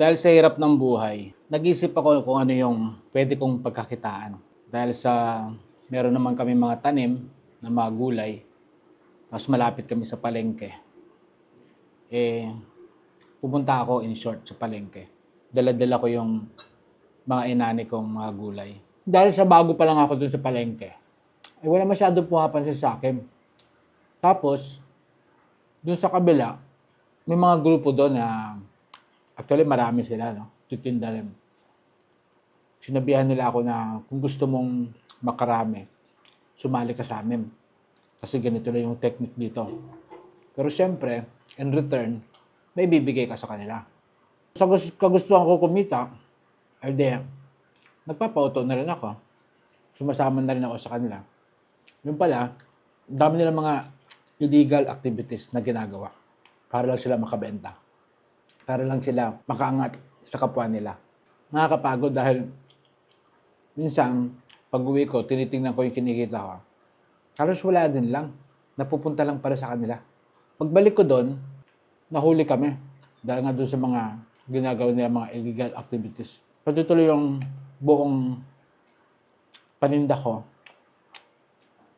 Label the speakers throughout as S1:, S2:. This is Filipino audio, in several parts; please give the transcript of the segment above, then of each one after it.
S1: Dahil sa hirap ng buhay, nag-isip ako kung ano yung pwede kong pagkakitaan. Dahil sa meron naman kami mga tanim na mga gulay, tapos malapit kami sa palengke. Eh, pupunta ako in short sa palengke. Dala-dala ko yung mga inani kong mga gulay. Dahil sa bago pa lang ako dun sa palengke, eh wala masyado pumapansin sa akin. Tapos, dun sa kabila, may mga grupo doon na actually marami sila, no? Titinda rin. Sinabihan nila ako na kung gusto mong makarami, sumali ka sa amin. Kasi ganito lang yung technique dito. Pero siyempre, in return, may bibigay ka sa kanila. Sa gus- kagustuhan ko kumita, ay di, nagpapauto na rin ako. Sumasama na rin ako sa kanila. Yung pala, dami nilang mga illegal activities na ginagawa para lang sila makabenta. Para lang sila makaangat sa kapwa nila. Nakakapagod dahil minsan, pag uwi ko, tinitingnan ko yung kinikita ko. Halos wala din lang. Napupunta lang para sa kanila. Pagbalik ko doon, nahuli kami. Dahil nga doon sa mga ginagawa nila mga illegal activities. Patutuloy yung buong paninda ko.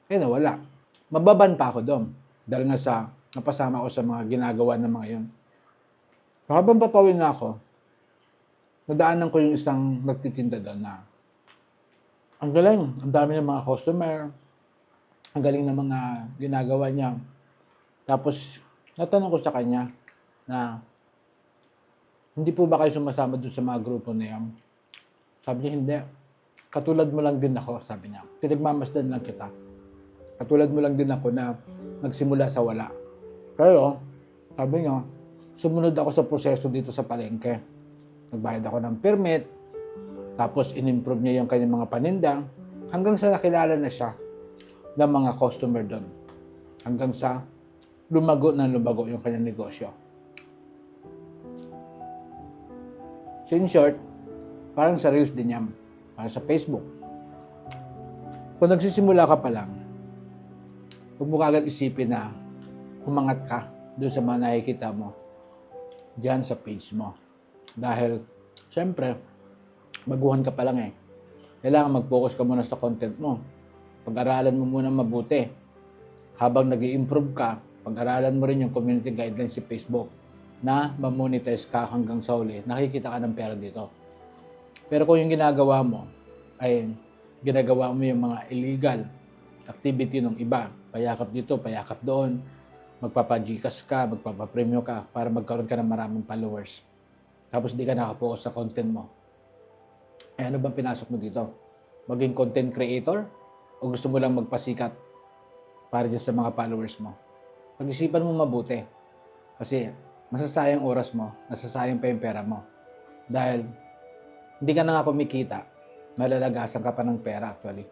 S1: Eh nawala. Mababan pa ako doon. Dahil nga sa napasama ko sa mga ginagawa ng mga yun. Habang papawin na ako, nadaanan ko yung isang nagtitinda doon na ang galing, ang dami ng mga customer, ang galing ng mga ginagawa niya. Tapos, natanong ko sa kanya na hindi po ba kayo sumasama doon sa mga grupo na yan? Sabi niya, hindi. Katulad mo lang din ako, sabi niya. Pinagmamasdan lang kita. Katulad mo lang din ako na nagsimula sa wala. Pero, sabi niya, sumunod ako sa proseso dito sa palengke. Nagbayad ako ng permit, tapos in-improve niya yung kanyang mga paninda, hanggang sa nakilala na siya ng mga customer doon. Hanggang sa lumago na lumago yung kanyang negosyo. So in short, parang sa Reels din yan. Parang sa Facebook. Kung nagsisimula ka pa lang, huwag mo kagad isipin na umangat ka doon sa mga nakikita mo dyan sa page mo. Dahil, syempre, baguhan ka pa lang eh. Kailangan mag-focus ka muna sa content mo. Pag-aralan mo muna mabuti. Habang nag improve ka, pag-aralan mo rin yung community guidelines sa Facebook na mamonetize ka hanggang sa uli, nakikita ka ng pera dito. Pero kung yung ginagawa mo ay ginagawa mo yung mga illegal activity ng iba, payakap dito, payakap doon, magpapagikas ka, magpapapremyo ka para magkaroon ka ng maraming followers. Tapos di ka nakapokus sa content mo. Eh ano bang pinasok mo dito? Maging content creator? O gusto mo lang magpasikat para dyan sa mga followers mo? Pag-isipan mo mabuti. Kasi masasayang oras mo, nasasayang pa yung pera mo. Dahil hindi ka na nga kumikita, malalagasan ka pa ng pera actually.